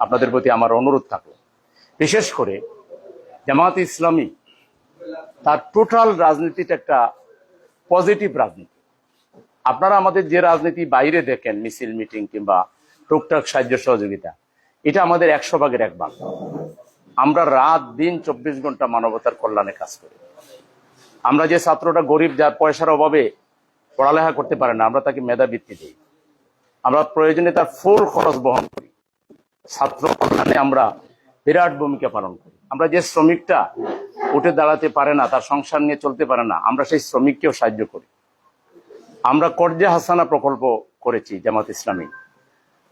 আপনাদের প্রতি আমার অনুরোধ থাকল। বিশেষ করে জামাত ইসলামী তার টোটাল রাজনীতিটা একটা পজিটিভ রাজনীতি। আপনারা আমাদের যে রাজনীতি বাইরে দেখেন, মিছিল মিটিং কিংবা টুকটাক সাহায্য সহযোগিতা, এটা আমাদের একশো ভাগের এক ভাগ। আমরা রাত দিন চব্বিশ ঘণ্টা মানবতার কল্যাণে কাজ করি। আমরা যে ছাত্রটা গরিব, যার পয়সার অভাবে পড়ালেখা করতে পারে না, আমরা তাকে মেধাবৃত্তি দিই। আমরা প্রয়োজনে তার ফুল খরচ বহন করি। ছাত্র কল্যাণে আমরা বিরাট ভূমিকা পালন করি। আমরা যে শ্রমিকটা উঠে দাঁড়াতে পারে না, তার সংসার নিয়ে চলতে পারে না, আমরা সেই শ্রমিককেও সাহায্য করি। আমরা কর্জে হাসানা প্রকল্প করেছি জামাত ইসলামী।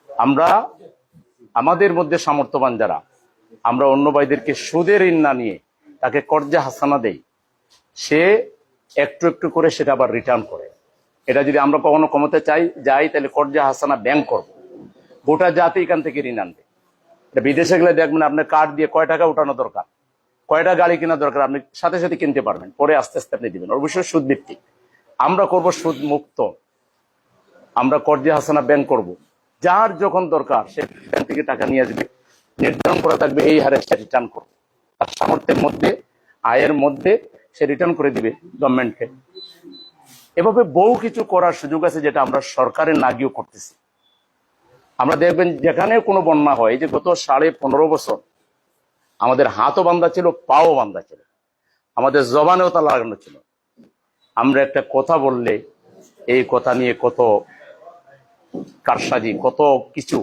আমরা আমাদের মধ্যে সামর্থ্যবান যারা, আমরা অন্য ভাইদেরকে সুদের ঋণ না নিয়ে তাকে কর্জা হাসানা দেই, সে একটু একটু করে সেটা আবার রিটার্ন করে। এটা যদি আমরা কখনো কমাতে চাই, যাই, তাহলে কর্জা হাসানা ব্যাংক করব। গোটা জাতি এখান থেকে ঋণ আনবে। বিদেশে গেলে দেখবেন আপনার কার্ড দিয়ে কয় টাকা উঠানো দরকার? কয়টা গাড়ি কেনা দরকার? আপনি সাথে সাথে কিনতে পারবেন। পরে আস্তে আস্তে আপনি দিবেন। অবশ্যই সুদ ভিত্তিক আমরা করব সুদ মুক্ত আমরা কর্জা হাসানা ব্যাংক করব। যার যখন দরকার, সে ব্যাংক থেকে টাকা নিয়ে আসবে। নির্ধারণ করা থাকবে, এই হারে সে রিটার্ন করবে। তার সামর্থ্যের মধ্যে, আয়ের মধ্যে সে রিটার্ন করে দিবে গভর্নমেন্টকে এভাবে বহু কিছু করার সুযোগ আছে যেটা আমরা সরকারের না গিয়েও করতেছি। আমরা দেখবেন যেখানে কোনো বন্যা হয় যে গত সাড়ে পনেরো বছর আমাদের হাতও বান্ধা ছিল, পাও বান্ধা ছিল, আমাদের জবানেও তা লাগানো ছিল। আমরা একটা কথা বললে, এই কথা নিয়ে কত কারসাজি, কত কিছু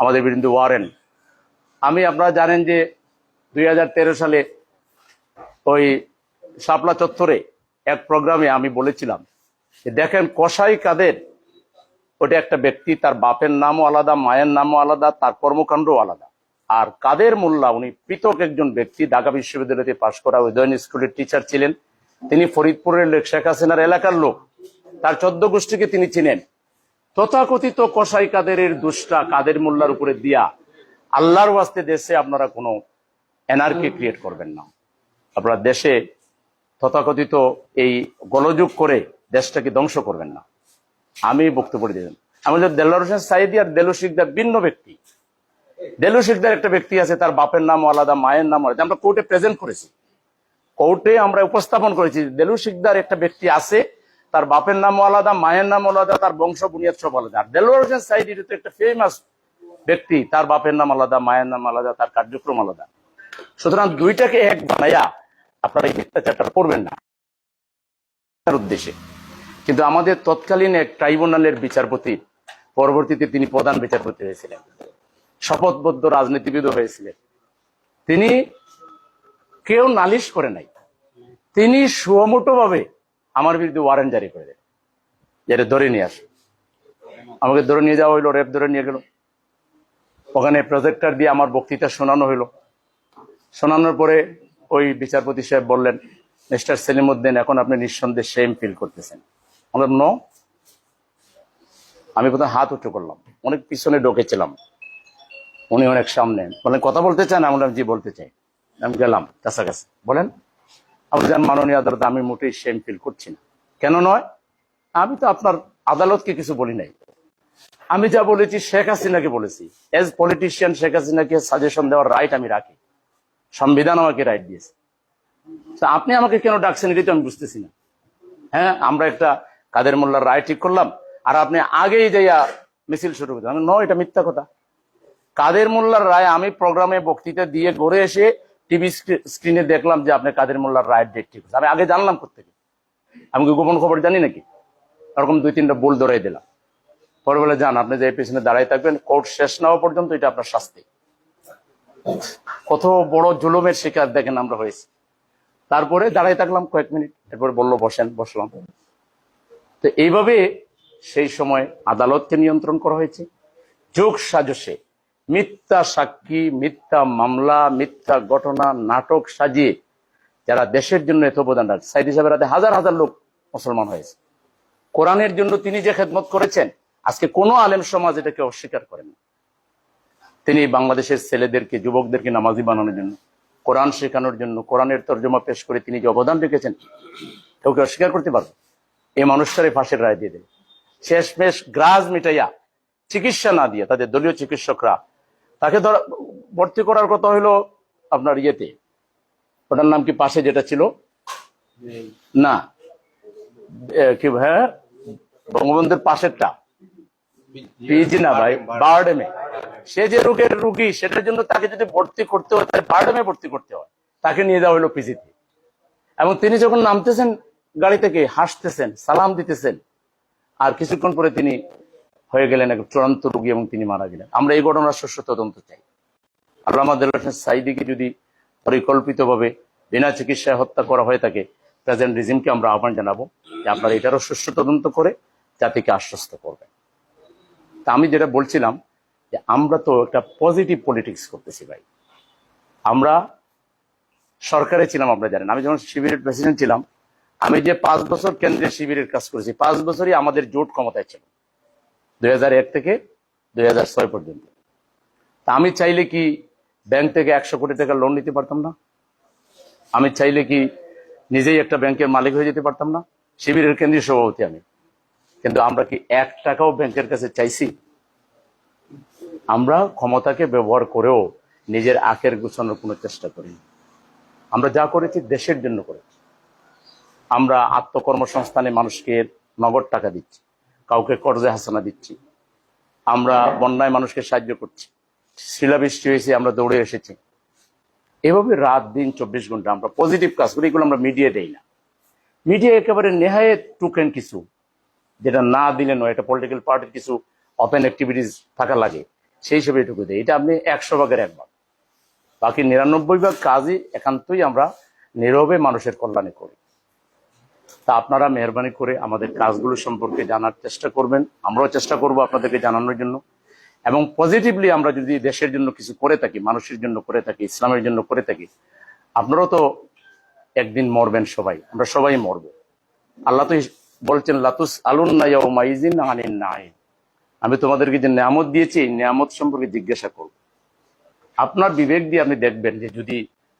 আমাদের বিরুদ্ধে ওয়ারেন আমি, আপনারা জানেন যে দুই হাজার তেরো সালে ওই শাপলা চত্বরে এক প্রোগ্রামে আমি বলেছিলাম দেখেন কসাই কাদের ওটা একটা ব্যক্তি, তার বাপের নামও আলাদা, মায়ের নামও আলাদা, তার কর্মকাণ্ডও আলাদা। আর কাদের মোল্লা, উনি পৃথক একজন ব্যক্তি, ঢাকা বিশ্ববিদ্যালয়তে পাশ করা উদয়ন স্কুলের টিচার ছিলেন। তিনি ফরিদপুরের লোক, শেখ হাসিনার এলাকার লোক। তার চোদ্দ গোষ্ঠীকে তিনি চিনেন। তথাকথিত কসাই কাদেরের দুষ্টা, কাদের মোল্লার উপরে দিয়া আল্লাহর ওয়াস্তে দেশে আপনারা কোনো এনআরকে ক্রিয়েট করবেন না। আপনারা দেশে তথাকথিত এই গলযোগ করে দেশটাকে ধ্বংস করবেন না। আমি বক্তব্য দিলেন আমাদের দেলোয়ার হোসেন সাইদি আর দেলু শিকদার ভিন্ন ব্যক্তি। দেলু শিকদার একটা ব্যক্তি আছে, তার বাপের নাম আলাদা, মায়ের নাম আলাদা। আমরা কোর্টে প্রেজেন্ট করেছি। কোর্টে আমরা উপস্থাপন করেছি, দেলু শিকদার একটা ব্যক্তি আছে, তার বাপের নাম আলাদা, মায়ের নাম আলাদা, তার বংশ, বুনিয়াদ সব আলাদা। আর দেলোয়ার হোসেন সাইদি তো একটা ফেমাস ব্যক্তি, তার বাপের নাম আলাদা, মায়ের নাম আলাদা, তার কার্যক্রম আলাদা। সুতরাং দুইটাকে এক বানাইয়া আপনারা এই মিথ্যাচারটা করবেন না। উদ্দেশ্যে। কিন্তু আমাদের তৎকালীন এক ট্রাইব্যুনালের বিচারপতি, পরবর্তীতে তিনি প্রধান বিচারপতি হয়েছিলেন। শপথবদ্ধ রাজনীতিবিদও হয়েছিলেন। তিনি কেউ নালিশ করে নাই। তিনি সুমোটো ভাবে আমার বিরুদ্ধে ওয়ারেন্ট জারি করে দেন। যেটা ধরে নিয়ে আস আমাকে ধরে নিয়ে যাওয়া হইল, রেপ ধরে নিয়ে গেল। ওখানে প্রজেক্টার দিয়ে আমার বক্তৃতা শোনানো হইল। শোনানোর পরে ওই বিচারপতি সাহেব বললেন, মিস্টার সেলিমউদ্দিন, এখন আপনি নিঃসন্দেহে সেম ফিল করতেছেন। আমরা নো। আমি প্রথমে হাত উঁচু করলাম। অনেক পিছনে ঢোকেছিলাম। উনি অনেক সামনে। বলেন কথা বলতে চান? আমি বললাম, জি বলতে চাই। আমি গেলাম কাছাকাছি। বলেন আপনি যান মাননীয় আদালত আমি মোটেই সেম ফিল করছি না। কেন নয়? আমি তো আপনার আদালতকে কিছু বলি নাই। আমি যা বলেছি শেখ হাসিনাকে বলেছি। এজ পলিটিশিয়ান শেখ হাসিনাকে সাজেশন দেওয়ার রাইট আমি রাখি। সংবিধান আমাকে রাইট দিয়েছে। আপনি আমাকে কেন ডাকছেন? এটাই তো আমি বুঝতেছি না। হ্যাঁ আমরা একটা কাদের মোল্লার রায় ঠিক করলাম, আর আপনি আগেই যাইয়া মিছিল শুরু করতেন আমি ন, এটা মিথ্যা কথা। কাদের মোল্লার রায় আমি প্রোগ্রামে বক্তৃতা দিয়ে ঘুরে এসে টিভি স্ক্রিনে দেখলাম যে আপনি কাদের মোল্লার রায়ের ডেট ঠিক আমি আগে জানলাম কোথেকে আমি কি গোপন খবর জানি নাকি? এরকম দুই তিনটা বোল ধরাই দিলাম। পরে বলে যান আপনি যে পেছনে দাঁড়াই থাকবেন, কোর্ট শেষ না হওয়া পর্যন্ত, এটা আপনার শাস্তি। কত বড় জুলুমের শিকার দেখেন আমরা হয়েছি। তারপরে দাঁড়াই থাকলাম কয়েক মিনিট। এরপরে বলল, বসেন, বসলাম। তো এইভাবে সেই সময় আদালতকে নিয়ন্ত্রণ করা হয়েছে। যোগ সাজসে। মিথ্যা সাক্ষী, মিথ্যা মামলা, মিথ্যা ঘটনা, নাটক সাজিয়ে যারা দেশের জন্য এত অবদান রাখছে সাইদ হিসাবে রাতে হাজার হাজার লোক মুসলমান হয়েছে। কোরআনের জন্য তিনি যে খেদমত করেছেন, আজকে কোনো আলেম সমাজ এটাকে অস্বীকার করেন তিনি বাংলাদেশের ছেলেদেরকে, যুবকদেরকে নামাজি বানানোর জন্য, কোরআন শেখানোর জন্য, কোরআনের তর্জমা পেশ করে তিনি যে অবদান রেখেছেন কেউ কি অস্বীকার করতে পারবে এই মানুষটারে ফাঁসের রায় দিয়ে দেবে শেষমেশ গ্রাজ মিটাইয়া চিকিৎসা না দিয়ে তাদের দলীয় চিকিৎসকরা, তাকে ধর, ভর্তি করার কথা হলো আপনার ইয়েতে। ওটার নাম কি পাশে যেটা ছিল? না। কি হ্যাঁ? বঙ্গবন্ধুর পাশেরটা। পিজি না, ভাই, বারডেমে। সে যে রোগের রুগী, সেটার জন্য তাকে যদি ভর্তি করতে হয়, তাহলে বারডেমে ভর্তি করতে হয়। তাকে নিয়ে যাওয়া হলো পিজিতে। এবং তিনি যখন নামতেছেন গাড়ি থেকে হাসতেছেন, সালাম দিতেছেন। আর কিছুক্ষণ পরে তিনি হয়ে গেলেন এক চূড়ান্ত রোগী এবং তিনি মারা গেলেন। আমরা এই ঘটনার শস্য তদন্ত চাই। দেল হোসেন সাইদিকে যদি পরিকল্পিতভাবে বিনা চিকিৎসায় হত্যা করা হয়ে থাকে প্রেজেন্ট রিজিমকে আমরা আহ্বান জানাব যে আপনারা এটারও শস্য তদন্ত করে জাতিকে আশ্বস্ত করবেন। তা আমি যেটা বলছিলাম যে আমরা তো একটা পজিটিভ পলিটিক্স করতেছি ভাই। আমরা সরকারে ছিলাম, আপনারা জানেন। আমি যখন শিবিরের প্রেসিডেন্ট ছিলাম আমি যে পাঁচ বছর কেন্দ্রের শিবিরের কাজ করেছি, পাঁচ বছরই আমাদের জোট ক্ষমতায় ছিল, দুই হাজার এক থেকে দুই হাজার ছয় পর্যন্ত। তা আমি চাইলে কি ব্যাংক থেকে একশো কোটি টাকা লোন নিতে পারতাম না? আমি চাইলে কি নিজেই একটা ব্যাংকের মালিক হয়ে যেতে পারতাম না? শিবিরের কেন্দ্রীয় সভাপতি আমি। কিন্তু আমরা কি এক টাকাও ব্যাংকের কাছে চাইছি? আমরা ক্ষমতাকে ব্যবহার করেও নিজের আখের গুছানোর কোনো চেষ্টা করিনি। আমরা যা করেছি দেশের জন্য করেছি। আমরা আত্মকর্মসংস্থানে মানুষকে নগদ টাকা দিচ্ছি, কাউকে কর্জে হাসানা দিচ্ছি। আমরা বন্যায় মানুষকে সাহায্য করছি। শিলাবৃষ্টি হয়েছে, আমরা দৌড়ে এসেছি। এভাবে রাত দিন চব্বিশ ঘণ্টা আমরা পজিটিভ কাজ করি, এগুলো আমরা মিডিয়া দেই না। মিডিয়া একেবারে নেহায় টুকেন কিছু, যেটা না দিলে নয়, এটা পলিটিক্যাল পার্টির কিছু ওপেন অ্যাক্টিভিটিস থাকা লাগে, সেই হিসেবে এটুকু দেয় এটা আপনি একশো ভাগের এক ভাগ। বাকি নিরানব্বই ভাগ কাজই একান্তই আমরা নীরবে মানুষের কল্যাণে করি। তা আপনারা মেহরবানি করে আমাদের কাজগুলো সম্পর্কে জানার চেষ্টা করবেন। আমরাও চেষ্টা করব আপনাদেরকে জানানোর জন্য। এবং পজিটিভলি আমরা যদি দেশের জন্য কিছু করে থাকি, মানুষের জন্য করে থাকি, ইসলামের জন্য করে থাকি, আপনারাও তো একদিন মরবেন সবাই। আমরা সবাই মরব। আল্লাহ তো বলছেন লাতুস আলুন নাই আমি তোমাদেরকে যে নিয়ামত দিয়েছি, এই নিয়ামত সম্পর্কে জিজ্ঞাসা করব। আপনার বিবেক দিয়ে আপনি দেখবেন যে যদি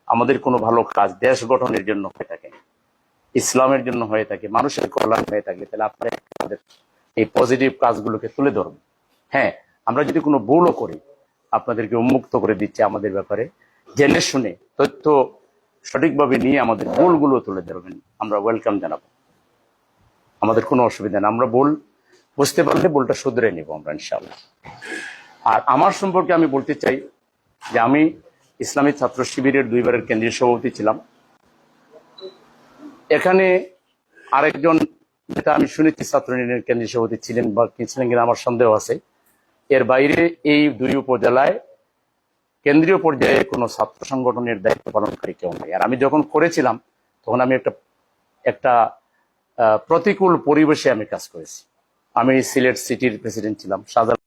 আমাদের কোনো ভালো কাজ দেশ গঠনের জন্য হয়ে থাকে ইসলামের জন্য হয়ে থাকে, মানুষের কল্যাণ হয়ে থাকে, তাহলে আপনারা এই পজিটিভ কাজগুলোকে তুলে ধরুন। হ্যাঁ আমরা যদি কোনো ভুলও করি, আপনাদেরকে উন্মুক্ত করে দিচ্ছে আমাদের ব্যাপারে, জেনে শুনে তথ্য সঠিকভাবে নিয়ে আমাদের ভুলগুলো তুলে ধরবেন, আমরা ওয়েলকাম জানাব। আমাদের কোনো অসুবিধা নেই, আমরা ভুল বুঝতে পারলে ভুলটা শুধরে নিব আমরা ইনশাল্লাহ আর আমার সম্পর্কে আমি বলতে চাই যে আমি ইসলামী ছাত্র শিবিরের দুইবারের কেন্দ্রীয় সভাপতি ছিলাম। এখানে আরেকজন যেটা আমি শুনেছি ছাত্র ইউনিয়নের কেন্দ্রীয় সভাপতি ছিলেন বা ছিলেন কিনা আমার সন্দেহ আছে। এর বাইরে এই দুই উপজেলায় কেন্দ্রীয় পর্যায়ে কোনো ছাত্র সংগঠনের দায়িত্ব পালনকারী কেউ নাই। আর আমি যখন করেছিলাম, তখন আমি একটা একটা প্রতিকূল পরিবেশে আমি কাজ করেছি। আমি সিলেট সিটির প্রেসিডেন্ট ছিলাম, শাহজালাল